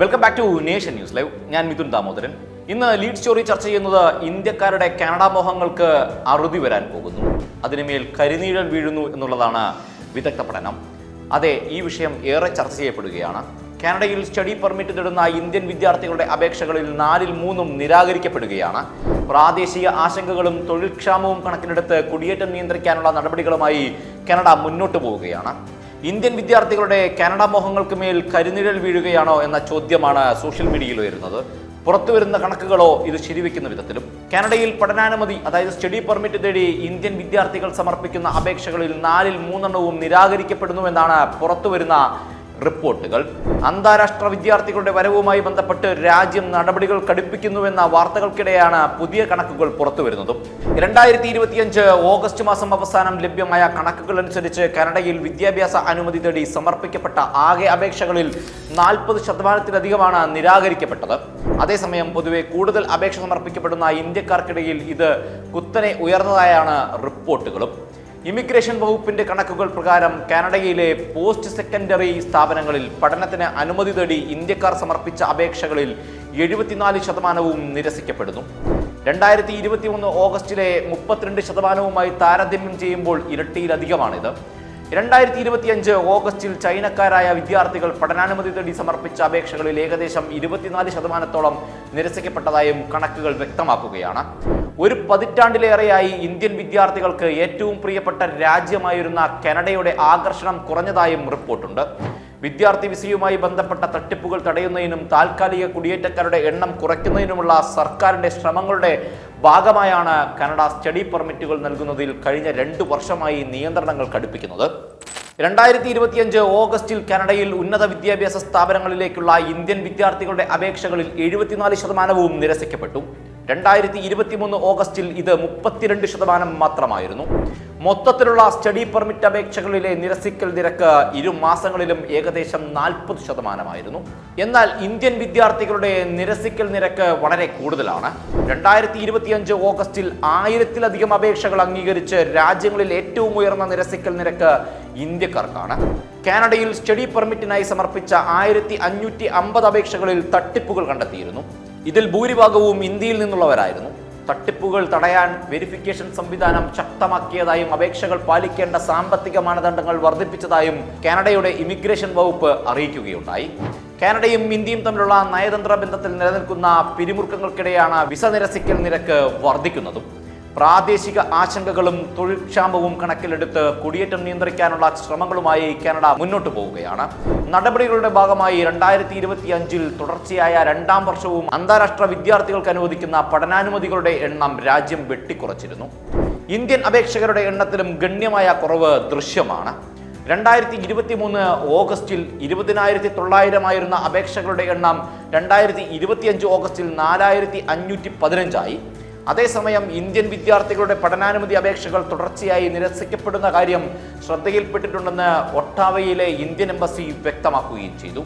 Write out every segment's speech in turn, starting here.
Welcome back to nation news live ഞാൻ മിഥുൻ ദാമോദരൻ. ഇന്ന് lead story ചർച്ച ചെയ്യുന്നത് ഇന്ത്യക്കാരുടെ കാനഡ മോഹങ്ങൾക്ക് അറുതി വരാൻ പോകുന്നു. അതിനുമേൽ കരിനീഴൽ വീഴുന്നു എന്നുള്ളതാണ് വിദഗ്ധ പഠനം. അതെ ഈ വിഷയം ഏറെ ചർച്ച ചെയ്യപ്പെടുകയാണ്. കാനഡയിൽ സ്റ്റഡി പെർമിറ്റ് നേടുന്ന ഇന്ത്യൻ വിദ്യാർത്ഥികളുടെ അപേക്ഷകളിൽ നാലിൽ മൂന്നും നിരാകരിക്കപ്പെടുകയാണ്. പ്രാദേശിക ആശങ്കകളും തൊഴിൽക്ഷാമവും കണക്കിലെടുത്ത് കുടിയേറ്റം നിയന്ത്രിക്കാനുള്ള നടപടികളുമായി കാനഡ മുന്നോട്ട് പോവുകയാണ്. ഇന്ത്യൻ വിദ്യാർത്ഥികളുടെ കാനഡ മോഹങ്ങൾക്ക് മേൽ കരിനിഴൽ വീഴുകയാണോ എന്ന ചോദ്യമാണ് സോഷ്യൽ മീഡിയയിൽ ഉയരുന്നത്. പുറത്തുവരുന്ന കണക്കുകളോ ഇത് ശരിവെക്കുന്ന വിധത്തിലും. കാനഡയിൽ പഠനാനുമതി അതായത് സ്റ്റഡി പെർമിറ്റ് തേടി ഇന്ത്യൻ വിദ്യാർത്ഥികൾ സമർപ്പിക്കുന്ന അപേക്ഷകളിൽ നാലിൽ മൂന്നെണ്ണവും നിരാകരിക്കപ്പെടുന്നുവെന്നാണ് പുറത്തുവരുന്ന റിപ്പോർട്ടുകൾ. അന്താരാഷ്ട്ര വിദ്യാർത്ഥികളുടെ വരവുമായി ബന്ധപ്പെട്ട് രാജ്യം നടപടികൾ കടുപ്പിക്കുന്നുവെന്ന വാർത്തകൾക്കിടെയാണ് പുതിയ കണക്കുകൾ പുറത്തുവരുന്നതും. രണ്ടായിരത്തി ഇരുപത്തിയഞ്ച് ഓഗസ്റ്റ് മാസം അവസാനം ലഭ്യമായ കണക്കുകൾ അനുസരിച്ച് കനഡയിൽ വിദ്യാഭ്യാസ അനുമതി തേടി സമർപ്പിക്കപ്പെട്ട ആകെ അപേക്ഷകളിൽ നാൽപ്പത് ശതമാനത്തിലധികമാണ് നിരാകരിക്കപ്പെട്ടത്. അതേസമയം പൊതുവെ കൂടുതൽ അപേക്ഷ സമർപ്പിക്കപ്പെടുന്ന ഇന്ത്യക്കാർക്കിടയിൽ ഇത് കുത്തനെ ഉയർന്നതായാണ് റിപ്പോർട്ടുകളും. ഇമിഗ്രേഷൻ വകുപ്പിന്റെ കണക്കുകൾ പ്രകാരം കാനഡയിലെ പോസ്റ്റ് സെക്കൻഡറി സ്ഥാപനങ്ങളിൽ പഠനത്തിന് അനുമതി തേടി ഇന്ത്യക്കാർ സമർപ്പിച്ച അപേക്ഷകളിൽ എഴുപത്തിനാല് ശതമാനവും നിരസിക്കപ്പെടുന്നു. രണ്ടായിരത്തി ഇരുപത്തി ഒന്ന് ഓഗസ്റ്റിലെ മുപ്പത്തിരണ്ട് ശതമാനവുമായി താരതമ്യം ചെയ്യുമ്പോൾ ഇരട്ടിയിലധികമാണിത്. രണ്ടായിരത്തി ഇരുപത്തിയഞ്ച് ഓഗസ്റ്റിൽ ചൈനക്കാരായ വിദ്യാർത്ഥികൾ പഠനാനുമതി തേടി സമർപ്പിച്ച അപേക്ഷകളിൽ ഏകദേശം ഇരുപത്തിനാല് ശതമാനത്തോളം നിരസിക്കപ്പെട്ടതായും കണക്കുകൾ വ്യക്തമാക്കുകയാണ്. ഒരു പതിറ്റാണ്ടിലേറെയായി ഇന്ത്യൻ വിദ്യാർത്ഥികൾക്ക് ഏറ്റവും പ്രിയപ്പെട്ട രാജ്യമായിരുന്ന കനഡയുടെ ആകർഷണം കുറഞ്ഞതായും റിപ്പോർട്ടുണ്ട്. വിദ്യാർത്ഥി വിസയുമായി ബന്ധപ്പെട്ട തട്ടിപ്പുകൾ തടയുന്നതിനും താൽക്കാലിക കുടിയേറ്റക്കാരുടെ എണ്ണം കുറയ്ക്കുന്നതിനുമുള്ള സർക്കാരിന്റെ ശ്രമങ്ങളുടെ ഭാഗമായാണ് കനഡ സ്റ്റഡി പെർമിറ്റുകൾ നൽകുന്നതിൽ കഴിഞ്ഞ രണ്ട് വർഷമായി നിയന്ത്രണങ്ങൾ കടുപ്പിക്കുന്നത് രണ്ടായിരത്തി ഇരുപത്തിയഞ്ച് ഓഗസ്റ്റിൽ കാനഡയിൽ ഉന്നത വിദ്യാഭ്യാസ സ്ഥാപനങ്ങളിലേക്കുള്ള ഇന്ത്യൻ വിദ്യാർത്ഥികളുടെ അപേക്ഷകളിൽ എഴുപത്തിനാല് ശതമാനവും നിരസിക്കപ്പെട്ടു. രണ്ടായിരത്തി ഇരുപത്തിമൂന്ന് ഓഗസ്റ്റിൽ ഇത് മുപ്പത്തിരണ്ട് ശതമാനം മാത്രമായിരുന്നു. മൊത്തത്തിലുള്ള സ്റ്റഡി പെർമിറ്റ് അപേക്ഷകളിലെ നിരസിക്കൽ നിരക്ക് ഇരു മാസങ്ങളിലും ഏകദേശം നാൽപ്പത് ശതമാനമായിരുന്നു. എന്നാൽ ഇന്ത്യൻ വിദ്യാർത്ഥികളുടെ നിരസിക്കൽ നിരക്ക് വളരെ കൂടുതലാണ്. രണ്ടായിരത്തി ഇരുപത്തിയഞ്ച് ഓഗസ്റ്റിൽ ആയിരത്തിലധികം അപേക്ഷകൾ അംഗീകരിച്ച് രാജ്യങ്ങളിൽ ഏറ്റവും ഉയർന്ന നിരസിക്കൽ നിരക്ക് ഇന്ത്യക്കാർക്കാണ്. കാനഡയിൽ സ്റ്റഡി പെർമിറ്റിനായി സമർപ്പിച്ച ആയിരത്തി അഞ്ഞൂറ്റി അമ്പത് അപേക്ഷകളിൽ തട്ടിപ്പുകൾ കണ്ടെത്തിയിരുന്നു. ഇതിൽ ഭൂരിഭാഗവും ഇന്ത്യയിൽ നിന്നുള്ളവരായിരുന്നു. തട്ടിപ്പുകൾ തടയാൻ വെരിഫിക്കേഷൻ സംവിധാനം ശക്തമാക്കിയതായും അപേക്ഷകൾ പാലിക്കേണ്ട സാമ്പത്തിക മാനദണ്ഡങ്ങൾ വർദ്ധിപ്പിച്ചതായും കാനഡയുടെ ഇമിഗ്രേഷൻ വകുപ്പ് അറിയിക്കുകയുണ്ടായി. കാനഡയും ഇന്ത്യയും തമ്മിലുള്ള നയതന്ത്ര ബന്ധത്തിൽ നിലനിൽക്കുന്ന പിരിമുറുക്കങ്ങൾക്കിടെയാണ് വിസ നിരസിക്കൽ നിരക്ക് വർദ്ധിക്കുന്നതും. പ്രാദേശിക ആശങ്കകളും തൊഴിൽക്ഷാമവും കണക്കിലെടുത്ത് കുടിയേറ്റം നിയന്ത്രിക്കാനുള്ള ശ്രമങ്ങളുമായി കാനഡ മുന്നോട്ട് പോവുകയാണ്. നടപടികളുടെ ഭാഗമായി രണ്ടായിരത്തി ഇരുപത്തി അഞ്ചിൽ തുടർച്ചയായ രണ്ടാം വർഷവും അന്താരാഷ്ട്ര വിദ്യാർത്ഥികൾക്ക് അനുവദിക്കുന്ന പഠനാനുമതികളുടെ എണ്ണം രാജ്യം വെട്ടിക്കുറച്ചിരുന്നു. ഇന്ത്യൻ അപേക്ഷകരുടെ എണ്ണത്തിലും ഗണ്യമായ കുറവ് ദൃശ്യമാണ്. രണ്ടായിരത്തി ഇരുപത്തി മൂന്ന് ഓഗസ്റ്റിൽ ഇരുപതിനായിരത്തി തൊള്ളായിരമായിരുന്ന അപേക്ഷകളുടെ എണ്ണം രണ്ടായിരത്തി ഇരുപത്തിയഞ്ച് ഓഗസ്റ്റിൽ നാലായിരത്തി അഞ്ഞൂറ്റി പതിനഞ്ചായി അതേസമയം ഇന്ത്യൻ വിദ്യാർത്ഥികളുടെ പഠനാനുമതി അപേക്ഷകൾ തുടർച്ചയായി നിരസിക്കപ്പെടുന്ന കാര്യം ശ്രദ്ധയിൽപ്പെട്ടിട്ടുണ്ടെന്ന് ഒട്ടാവയിലെ ഇന്ത്യൻ എംബസി വ്യക്തമാക്കുകയും ചെയ്തു.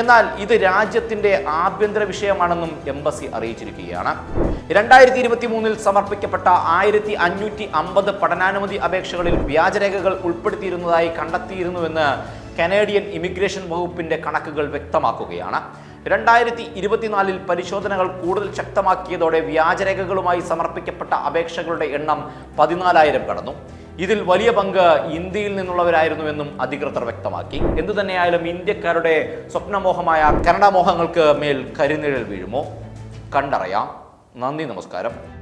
എന്നാൽ ഇത് രാജ്യത്തിന്റെ ആഭ്യന്തര വിഷയമാണെന്നും എംബസി അറിയിച്ചിരിക്കുകയാണ്. രണ്ടായിരത്തി ഇരുപത്തി മൂന്നിൽ സമർപ്പിക്കപ്പെട്ട ആയിരത്തി അഞ്ഞൂറ്റി അമ്പത് പഠനാനുമതി അപേക്ഷകളിൽ വ്യാജരേഖകൾ ഉൾപ്പെടുത്തിയിരുന്നതായി കണ്ടെത്തിയിരുന്നുവെന്ന് കനേഡിയൻ ഇമിഗ്രേഷൻ വകുപ്പിന്റെ കണക്കുകൾ വ്യക്തമാക്കുകയാണ്. രണ്ടായിരത്തി ഇരുപത്തിനാലിൽ പരിശോധനകൾ കൂടുതൽ ശക്തമാക്കിയതോടെ വ്യാജരേഖകളുമായി സമർപ്പിക്കപ്പെട്ട അപേക്ഷകളുടെ എണ്ണം പതിനാലായിരം കടന്നു. ഇതിൽ വലിയ പങ്ക് ഇന്ത്യയിൽ നിന്നുള്ളവരായിരുന്നുവെന്നും അധികൃതർ വ്യക്തമാക്കി. എന്തു തന്നെയായാലും ഇന്ത്യക്കാരുടെ സ്വപ്നമോഹമായ കന്നഡ മോഹങ്ങൾക്ക് മേൽ കരിനിഴൽ വീഴുമോ? കണ്ടറിയാം. നന്ദി നമസ്കാരം.